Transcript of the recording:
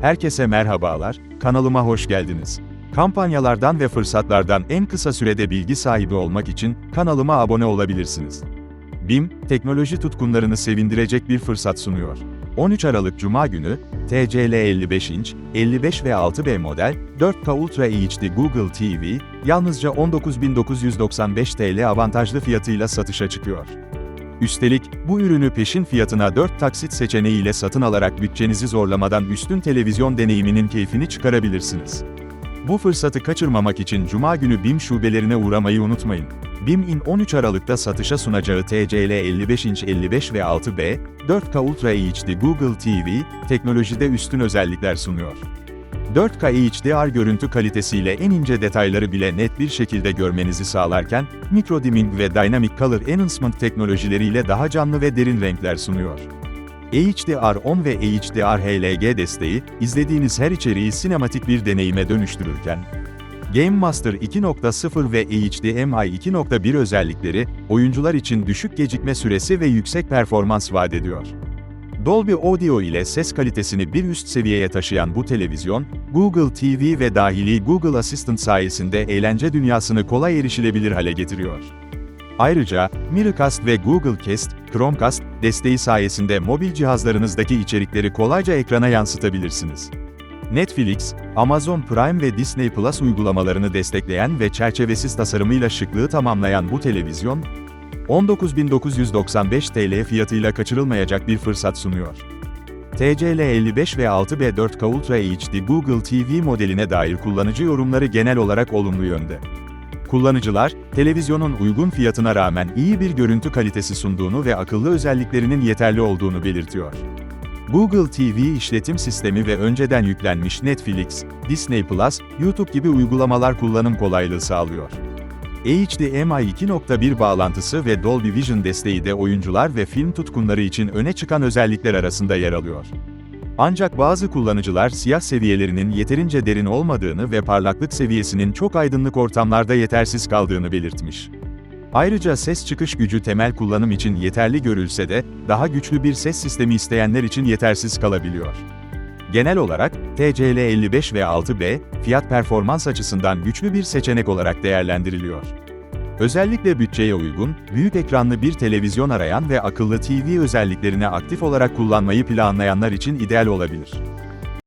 Herkese merhabalar, kanalıma hoş geldiniz. Kampanyalardan ve fırsatlardan en kısa sürede bilgi sahibi olmak için kanalıma abone olabilirsiniz. BİM, teknoloji tutkunlarını sevindirecek bir fırsat sunuyor. 13 Aralık Cuma günü, TCL 55 inç, 55 ve 6B model, 4K Ultra HD Google TV, yalnızca 19.995 TL avantajlı fiyatıyla satışa çıkıyor. Üstelik, bu ürünü peşin fiyatına 4 taksit seçeneğiyle satın alarak bütçenizi zorlamadan üstün televizyon deneyiminin keyfini çıkarabilirsiniz. Bu fırsatı kaçırmamak için Cuma günü BİM şubelerine uğramayı unutmayın. BİM'in 13 Aralık'ta satışa sunacağı TCL 55 inç 55 ve 6B, 4K Ultra HD Google TV, teknolojide üstün özellikler sunuyor. 4K HDR görüntü kalitesiyle en ince detayları bile net bir şekilde görmenizi sağlarken, micro dimming ve dynamic color enhancement teknolojileriyle daha canlı ve derin renkler sunuyor. HDR10 ve HDR HLG desteği, izlediğiniz her içeriği sinematik bir deneyime dönüştürürken, Game Master 2.0 ve HDMI 2.1 özellikleri, oyuncular için düşük gecikme süresi ve yüksek performans vaat ediyor. Dolby Audio ile ses kalitesini bir üst seviyeye taşıyan bu televizyon, Google TV ve dahili Google Assistant sayesinde eğlence dünyasını kolay erişilebilir hale getiriyor. Ayrıca, Miracast ve Google Cast, Chromecast desteği sayesinde mobil cihazlarınızdaki içerikleri kolayca ekrana yansıtabilirsiniz. Netflix, Amazon Prime ve Disney Plus uygulamalarını destekleyen ve çerçevesiz tasarımıyla şıklığı tamamlayan bu televizyon, 19.995 TL fiyatıyla kaçırılmayacak bir fırsat sunuyor. TCL 55 ve 6B 4K Ultra HD Google TV modeline dair kullanıcı yorumları genel olarak olumlu yönde. Kullanıcılar, televizyonun uygun fiyatına rağmen iyi bir görüntü kalitesi sunduğunu ve akıllı özelliklerinin yeterli olduğunu belirtiyor. Google TV işletim sistemi ve önceden yüklenmiş Netflix, Disney Plus, YouTube gibi uygulamalar kullanım kolaylığı sağlıyor. HDMI 2.1 bağlantısı ve Dolby Vision desteği de oyuncular ve film tutkunları için öne çıkan özellikler arasında yer alıyor. Ancak bazı kullanıcılar siyah seviyelerinin yeterince derin olmadığını ve parlaklık seviyesinin çok aydınlık ortamlarda yetersiz kaldığını belirtmiş. Ayrıca ses çıkış gücü temel kullanım için yeterli görülse de, daha güçlü bir ses sistemi isteyenler için yetersiz kalabiliyor. Genel olarak, TCL 55 ve 6B, fiyat performans açısından güçlü bir seçenek olarak değerlendiriliyor. Özellikle bütçeye uygun, büyük ekranlı bir televizyon arayan ve akıllı TV özelliklerini aktif olarak kullanmayı planlayanlar için ideal olabilir.